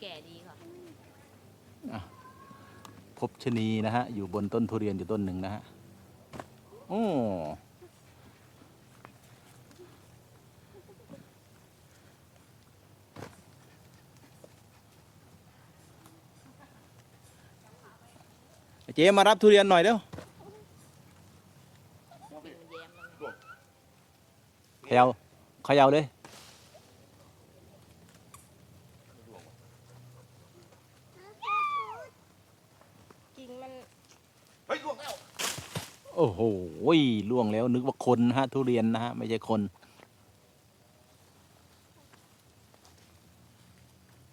แก่ดีค่ะ พบชะนีนะฮะ อยู่บนต้นทุเรียนอยู่ต้นหนึ่งนะฮะ โอ้เจ๊มารับทุเรียนหน่อยเร็วเป็นแย้มแล้วนะเขยาเขยาเลย กิ่งมัน เฮ้ยล่วงแล้ว โอ้โหล่วงแล้วนึกว่าคนนะฮะ ทุเรียนนะฮะ ไม่ใช่คน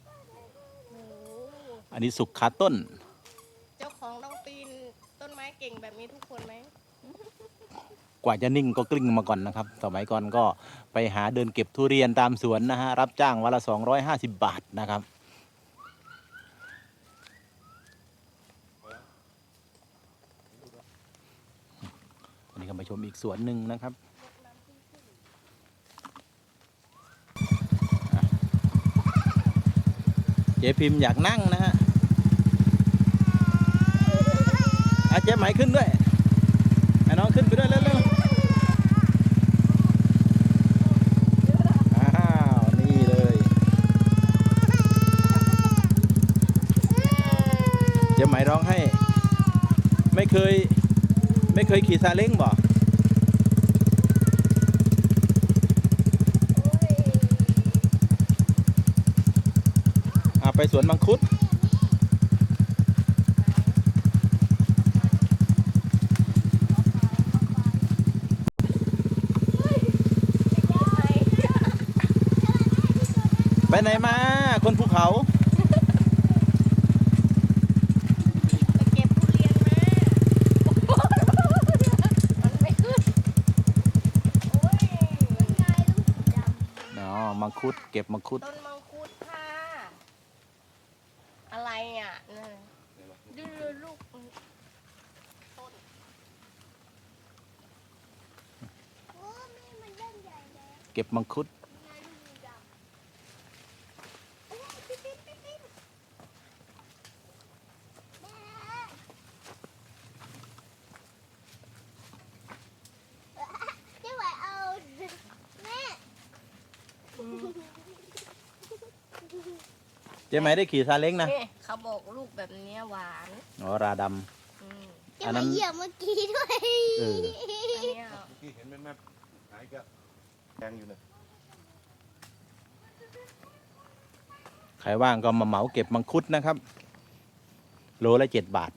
โอ้โหอันนี้สุกขาต้น เจ้าของต้องปีนต้นไม้เก่งแบบนี้ทุกคนไหม กว่าจะนิ่งก็กลิ้งมาก่อนนะครับ สมัยก่อนก็ไปหาเดินเก็บทุเรียนตามสวนนะฮะ รับจ้างวันละ 250 บาทนะครับ อันนี้ก็ มาชมอีกสวนหนึ่งนะครับเจ๊พิมพ์อยากนั่งนะฮะอาเจ๊ไหมขึ้นด้วยให้น้องขึ้นไปด้วยเร็วๆอ้าวนี่เลยเจ๊ไหมร้องให้ ไม่เคย ไม่เคยขี่ซาเล้งบ่ อะไป สวนมังคุด ไปไหนมา คนภูเขา ไปเก็บทุเรียนมามันไม่ขึ้น โอ้ยมันไงลูกดอ๋อ มังคุด เก็บมังคุดำต้นมังคุดค่ะ อะไรอะนั่นดูดูลูกต้น เก็บมังคุดไม่ไหวเอาแม่เจ๊ไหมได้ขี่ซาเล้งนะนี่เขาบอกลูกแบบเนี้ยหวานอ๋อราดอืมำจะอันมานั้นเหยียบเมื่อกี้ด้วย เออ อันเนี้ยที่เห็นเป็นแม่หายก็ แทงอยู่เนี่ยใครว่างก็มาเหมาเก็บมังคุดนะครับ โลละเจ็ดบาท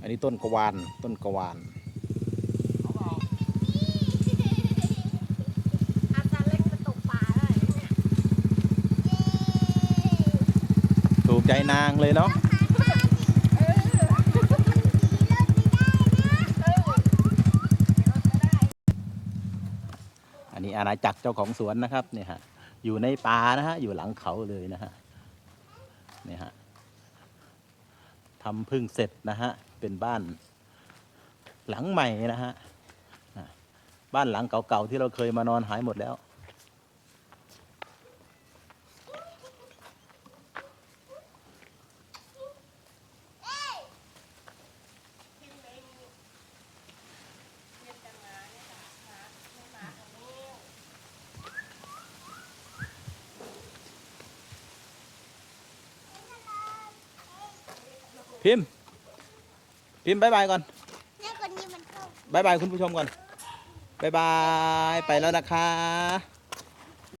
อันนี้ต้นกวานต้นกวาน อาซาเล็กมาตกปลาได้เนี่ย ถูก ใจนางเลยเนาะอันนี้อาณาจักรเจ้าของสวนนะครับเนี่ยฮะอยู่ในป่านะฮะอยู่หลังเขาเลยนะฮะเนี่ยฮะทำพึ่งเสร็จนะฮะเป็นบ้านหลังใหม่นะฮะบ้านหลังเก่าๆที่เราเคยมานอนหายหมดแล้ว พิมพ์เองเรียนจะมาเนี่ยค่ะมาไม่มาตรงนี้ พิมพ์พิมพ์บายบายก่อนแม่คนนี้มันเข้า บายบายคุณผู้ชมก่อนบายบายไปแล้วนะคะ